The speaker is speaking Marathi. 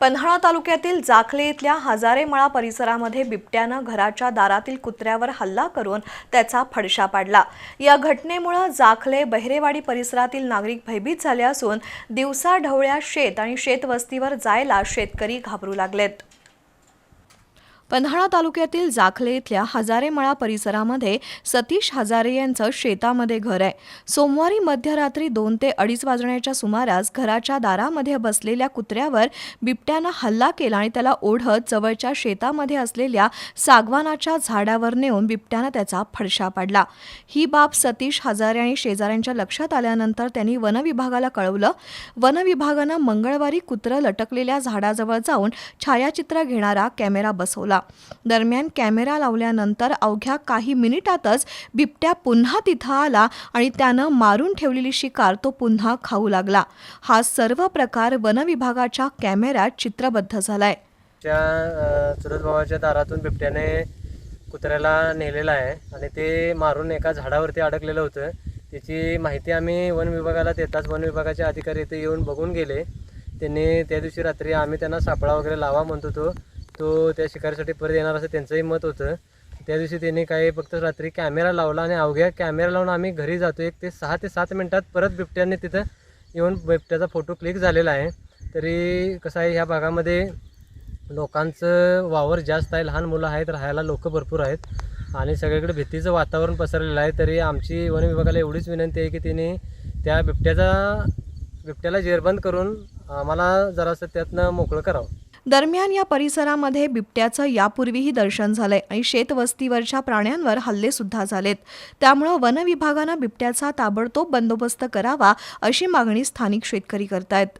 पन्हाळा तालुक्यातील जाखले इथल्या हजारेमळा परिसरामध्ये बिबट्यानं घराच्या दारातील कुत्र्यावर हल्ला करून त्याचा फडशा पाडला. या घटनेमुळे जाखले बहिरेवाडी परिसरातील नागरिक भयभीत झाले असून दिवसा ढवळ्या शेत आणि शेतवस्तीवर जायला शेतकरी घाबरू लागलेत. पन्हाळा तालुक्यातील जाखले इथल्या हजारेमळा परिसरामध्ये सतीश हजारे यांचं शेतामध्ये घर आहे. सोमवारी मध्यरात्री दोन ते अडीच वाजण्याच्या सुमारास घराच्या दारामध्ये बसलेल्या कुत्र्यावर बिबट्यानं हल्ला केला आणि त्याला ओढत जवळच्या शेतामध्ये असलेल्या सागवानाच्या झाडावर नेऊन बिबट्यानं त्याचा फडशा पाडला. ही बाब सतीश हजारे आणि शेजाऱ्यांच्या लक्षात आल्यानंतर त्यांनी वनविभागाला कळवलं. वनविभागानं मंगळवारी कुत्रं लटकलेल्या झाडाजवळ जाऊन छायाचित्र घेणारा कॅमेरा बसवला. दरम्यान कॅमेरा लावल्यानंतर अवघ्या काही मिनिटातच बिबट्या पुन्हा तिथं आला आणि त्यानं मारून ठेवलेली शिकार तो पुन्हा खाऊ लागला. हा सर्व प्रकार वनविभागाच्या कॅमेऱ्यात चित्रबद्ध झालाय. त्या अ, भावाच्या दारातून बिबट्याने कुत्र्याला नेलेला आहे आणि ते मारून एका झाडावरती अडकलेलं होतं. त्याची माहिती आम्ही वन विभागाला देताच वन विभागाचे अधिकारी इथे येऊन बघून गेले. त्यांनी त्या दिवशी रात्री आम्ही त्यांना सापळा वगैरे लावा म्हणत होतो. तो त्या शिकारीसाठी परत येणार असं त्यांचंही मत होतं. त्या दिवशी त्यांनी काही फक्त रात्री कॅमेरा लावला आणि अवघ्या कॅमेरा लावून आम्ही घरी जातो एक ते सहा ते सात मिनटात परत बिबट्याने तिथं येऊन बिबट्याचा फोटो क्लिक झालेला आहे. तरी कसं आहे ह्या भागामध्ये लोकांचं वावर जास्त आहे. लहान मुलं आहेत राहायला लोक भरपूर आहेत. आणि सगळीकडे भीतीचं वातावरण पसरलेलं आहे. तरी आमची वन विभागाला एवढीच विनंती आहे की तिने त्या बिबट्याचा बिबट्याला जेरबंद करून आम्हाला जरासं त्यातनं मोकळं करावं. दरम्यान या परिसरामध्ये बिबट्याचं यापूर्वीही दर्शन झालंय आणि शेतवस्तीवरच्या प्राण्यांवर हल्ले सुद्धा झालेत. त्यामुळं वनविभागानं बिबट्याचा ताबडतोब बंदोबस्त करावा अशी मागणी स्थानिक शेतकरी करतायत.